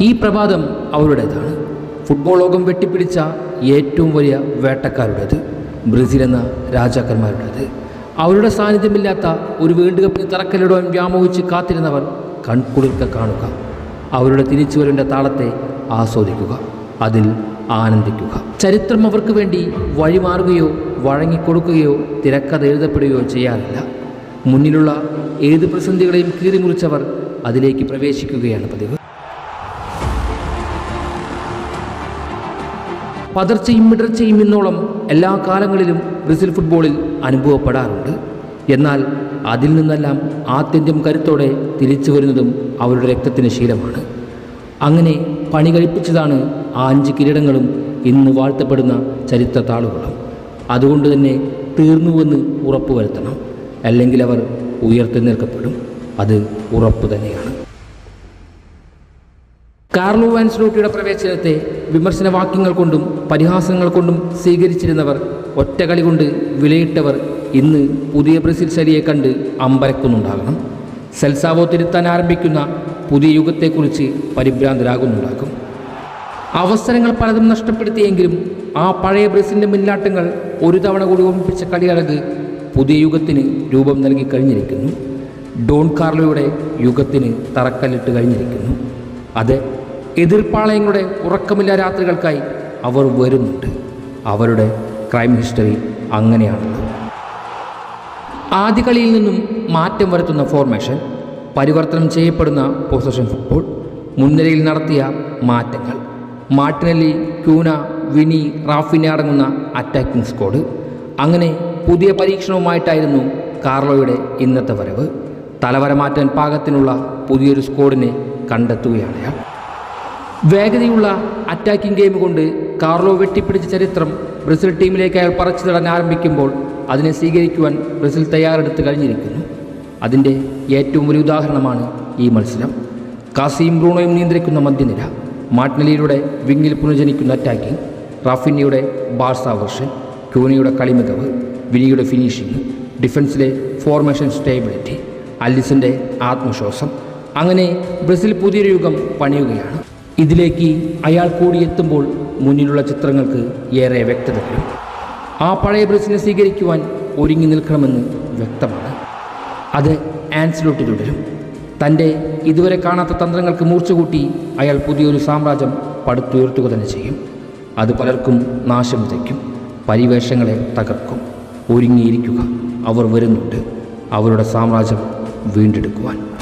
ഈ പ്രഭാതം അവരുടേതാണ്. ഫുട്ബോൾ ലോകം വെട്ടിപ്പിടിച്ച ഏറ്റവും വലിയ വേട്ടക്കാരുടേത് ബ്രസീൽ എന്ന രാജാക്കന്മാരുടേത്. അവരുടെ സാന്നിധ്യമില്ലാത്ത ഒരു വേൾഡ് കപ്പിന് തറക്കല്ലിടുവാൻ വ്യാമോഹിച്ച് കാത്തിരുന്നവർ കൺകുളിർക്ക കാണുക. അവരുടെ തിരിച്ചുവരവിന്റെ താളത്തെ ആസ്വദിക്കുക. അതിൽ ആനന്ദിക്കുക. ചരിത്രം അവർക്ക് വേണ്ടി വഴിമാറുകയോ വഴങ്ങിക്കൊടുക്കുകയോ തിരക്കഥ എഴുതപ്പെടുകയോ ചെയ്യാറില്ല. മുന്നിലുള്ള ഏത് പ്രതിസന്ധികളെയും കീറിമുറിച്ചവർ അതിലേക്ക് പ്രവേശിക്കുകയാണ് പതിവ്. പതർച്ചയും മിടർച്ചയും ഇന്നോളം എല്ലാ കാലങ്ങളിലും ബ്രസീൽ ഫുട്ബോളിൽ അനുഭവപ്പെടാറുണ്ട്. എന്നാൽ അതിൽ നിന്നെല്ലാം ആത്യന്ത്യം കരുത്തോടെ തിരിച്ചു വരുന്നതും അവരുടെ രക്തത്തിന് ശീലമാണ്. അങ്ങനെ പണി കഴിപ്പിച്ചതാണ് ആ അഞ്ച് കിരീടങ്ങളും ഇന്ന് വാഴ്ത്തപ്പെടുന്ന ചരിത്ര താളുകളും അതുകൊണ്ട് തന്നെ തീർന്നുവെന്ന് ഉറപ്പുവരുത്തണം. അല്ലെങ്കിൽ അവർ ഉയർത്തി നിൽക്കപ്പെടും അത് ഉറപ്പ് തന്നെയാണ് കാർലോ വാൻസ്ലോട്ടിയുടെ പ്രവേശനത്തെ വിമർശന വാക്യങ്ങൾ കൊണ്ടും പരിഹാസങ്ങൾ കൊണ്ടും സ്വീകരിച്ചിരുന്നവർ ഒറ്റകളി കൊണ്ട് വിലയിട്ടവർ ഇന്ന് പുതിയ ബ്രസീൽ ശരിയെ കണ്ട് അമ്പരക്കുന്നുണ്ടാകണം. സെൽസാവോ തിരുത്താൻ ആരംഭിക്കുന്ന പുതിയ യുഗത്തെക്കുറിച്ച് പരിഭ്രാന്തരാകുന്നുണ്ടാകും. അവസരങ്ങൾ പലതും നഷ്ടപ്പെടുത്തിയെങ്കിലും ആ പഴയ ബ്രസീലിന്റെ മുന്നാട്ടങ്ങൾ ഒരു തവണ കൂടി ഓർമ്മിപ്പിച്ച കളിയഴക് പുതിയ യുഗത്തിന് രൂപം നൽകി കഴിഞ്ഞിരിക്കുന്നു. ഡോൺ കാർലോയുടെ യുഗത്തിന് തറക്കല്ലിട്ട് കഴിഞ്ഞിരിക്കുന്നു. അതെ എതിർപ്പാളയങ്ങളുടെ ഉറക്കമില്ല രാത്രികൾക്കായി അവർ വരുന്നുണ്ട്. അവരുടെ ക്രൈം ഹിസ്റ്ററി അങ്ങനെയാണ്. ആദ്യ കളിയിൽ നിന്നും മാറ്റം വരുത്തുന്ന ഫോർമേഷൻ പരിവർത്തനം ചെയ്യപ്പെടുന്ന പൊസിഷൻ ഫുട്ബോൾ മുൻനിരയിൽ നടത്തിയ മാറ്റങ്ങൾ. മാർട്ടിനലി ക്യൂന വിനി റാഫിനെ അടങ്ങുന്ന അറ്റാക്കിംഗ് സ്ക്വാഡ്. അങ്ങനെ പുതിയ പരീക്ഷണവുമായിട്ടായിരുന്നു കാർലോയുടെ ഇന്നത്തെ വരവ്. തലവര മാറ്റാൻ പാകത്തിനുള്ള പുതിയൊരു സ്ക്വാഡിനെ കണ്ടെത്തുകയാണ് അയാൾ. വേഗതയുള്ള അറ്റാക്കിംഗ് ഗെയിം കൊണ്ട് കാർലോ വെട്ടിപ്പിടിച്ച ചരിത്രം ബ്രസീൽ ടീമിലേക്ക് അയാൾ പറച്ചു തടാൻ ആരംഭിക്കുമ്പോൾ അതിനെ സ്വീകരിക്കുവാൻ ബ്രസീൽ തയ്യാറെടുത്ത് കഴിഞ്ഞിരിക്കുന്നു. അതിന്റെ ഏറ്റവും വലിയ ഉദാഹരണമാണ് ഈ മത്സരം. കാസിയും ബ്രൂണോയും നിയന്ത്രിക്കുന്ന മധ്യനിര മാട്നലിയുടെ വിങ്ങിൽ പുനർജനിക്കുന്ന അറ്റാക്കിംഗ് റാഫിനിയുടെ ബാർസ വെർഷൻ ക്യൂനിയുടെ കളിമികവ് വിനിയുടെ ഫിനിഷിംഗ് ഡിഫൻസിലെ ഫോർമേഷൻ സ്റ്റേബിലിറ്റി അല്ലിസിന്റെ ആത്മവിശ്വാസം. അങ്ങനെ ബ്രസീൽ പുതിയൊരു യുഗം പണിയുകയാണ്. ഇതിലേക്ക് അയാൾ കൂടി എത്തുമ്പോൾ മുന്നിലുള്ള ചിത്രങ്ങൾക്ക് ഏറെ വ്യക്തത ആ പഴയ ബ്രസിനെ സ്വീകരിക്കുവാൻ ഒരുങ്ങി നിൽക്കണമെന്ന് വ്യക്തമാണ്. അത് ആൻസിലോട്ട് തുടരും. തന്റെ ഇതുവരെ കാണാത്ത തന്ത്രങ്ങൾക്ക് മൂർച്ച കൂട്ടി അയാൾ പുതിയൊരു സാമ്രാജ്യം പടുത്തുയർത്തുക തന്നെ ചെയ്യും. അത് പലർക്കും നാശം വിതയ്ക്കും. പരിവേഷങ്ങളെ തകർക്കും. ഒരുങ്ങിയിരിക്കുക. അവർ വരുന്നുണ്ട്. അവരുടെ സാമ്രാജ്യം വീണ്ടെടുക്കുവാൻ.